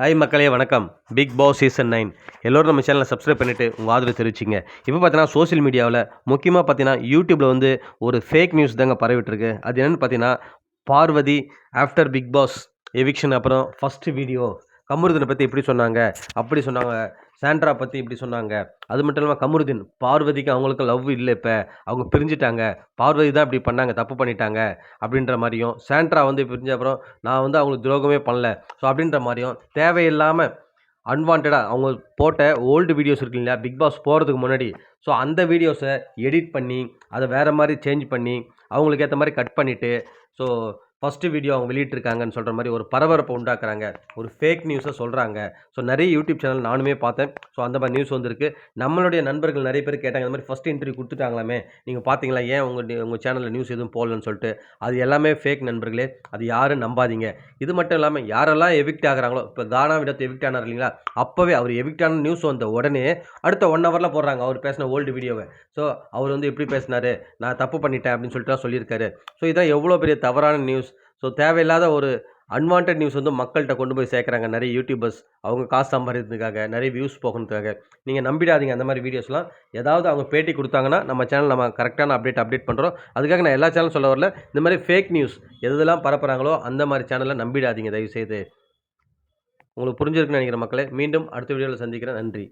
Hi மக்களே வணக்கம். Big Boss season nine எல்லோரும் நம்ம சேனலை சப்ஸ்கிரைப் பண்ணிவிட்டு உங்கள் ஆதரவு தெரிவிச்சிங்க. இப்போ பார்த்தீங்கன்னா சோஷியல் மீடியாவில் முக்கியமாக பார்த்தீங்கன்னா யூடியூப்பில் வந்து ஒரு ஃபேக் நியூஸ் தாங்க பரவிட்டுருக்கு. அது என்னென்னு பார்த்தீங்கன்னா Parvathi after Bigg Boss eviction அப்புறம் ஃபஸ்ட்டு வீடியோ கமருதனை பற்றி இப்படி சொன்னாங்க அப்படி சொன்னாங்க சாண்ட்ரா பற்றி இப்படி சொன்னாங்க. அது மட்டும் இல்லாமல் கமருதீன் பார்வதிக்கு அவங்களுக்கு லவ் இல்லை இப்போ. அவங்க பிரிஞ்சுட்டாங்க. பார்வதி தான் இப்படி பண்ணாங்க தப்பு பண்ணிட்டாங்க அப்படின்ற மாதிரியும் சாண்ட்ரா வந்து பிரிஞ்ச அப்புறம் நான் வந்து அவங்களுக்கு துரோகமே பண்ணல. ஸோ அப்படின்ற மாதிரியும் தேவையில்லாமல் அன்வான்டாக அவங்க போட்ட ஓல்டு வீடியோஸ் இருக்கு இல்லையா பிக் பாஸ் போகிறதுக்கு முன்னாடி. ஸோ அந்த வீடியோஸை எடிட் பண்ணி அதை வேறு மாதிரி சேஞ்ச் பண்ணி அவங்களுக்கு ஏற்ற மாதிரி கட் பண்ணிவிட்டு ஸோ ஃபஸ்ட்டு வீடியோ அவங்க வெளியிட்டிருக்காங்கன்னு சொல்கிற மாதிரி ஒரு பரபரப்பை உண்டாக்குறாங்க. ஒரு ஃபேக் நியூஸை சொல்கிறாங்க ஸோ நிறைய யூடியூப் சேனல் நானுமே பார்த்தேன். ஸோ அந்த மாதிரி நியூஸ் வந்திருக்கு. நம்மளுடைய நண்பர்கள் நிறைய பேர் கேட்டாங்க இந்த மாதிரி ஃபஸ்ட் இன்டர்வியூ கொடுத்துட்டாங்களாமே. நீங்கள் பார்த்தீங்களா? ஏன் உங்கள் உங்கள் சேனலில் நியூஸ் எதுவும் போடலன்னு சொல்லிட்டு? அது எல்லாமே ஃபேக் நண்பர்களே. அது யாரும் நம்பாதீங்க. இது மட்டும் இல்லாமல் யாரெல்லாம் எவிக்ட் ஆகுறாங்களோ இப்போ கானா விடத்து எவிக்ட் ஆனார் இல்லைங்களா? அப்போவே அவர் எவிக்ட் ஆன நியூஸ் வந்த உடனே அடுத்த ஒன் ஹவரில் போடுறாங்க அவர் பேசின ஓல்டு வீடியோவை ஸோ அவர் வந்து எப்படி பேசினார். நான் தப்பு பண்ணிட்டேன் அப்படின்னு சொல்லிட்டு தான் சொல்லியிருக்காரு. ஸோ இதான் எவ்வளோ பெரிய தவறான நியூஸ் ஸோ தேவையில்லாத ஒரு அன்வான்ட் நியூஸ் வந்து மக்கள்கிட்ட கொண்டு போய் சேர்க்குறாங்க. நிறைய யூடியூபர்ஸ் அவங்க காசு சம்பாதிக்கிறதுக்காக நிறைய வியூஸ் போகிறதுக்காக நீங்கள் நம்பிடாதீங்க. அந்த மாதிரி வீடியோஸ்லாம் ஏதாவது அவங்க பேட்டி கொடுத்தாங்கன்னா நம்ம சேனல் நம்ம கரெக்டான அப்டேட் அப்டேட் பண்ணுறோம் அதுக்காக நான் எல்லா சேனலும் சொல்ல வரல. இந்த மாதிரி ஃபேக் நியூஸ் எதெல்லாம் பரப்புகிறாங்களோ அந்த மாதிரி சேனலை நம்பிடாதீங்க. தயவுசெய்து. உங்களுக்கு புரிஞ்சிருக்குன்னு நினைக்கிற மக்களை மீண்டும் அடுத்த வீடியோவில் சந்திக்கிறேன். நன்றி.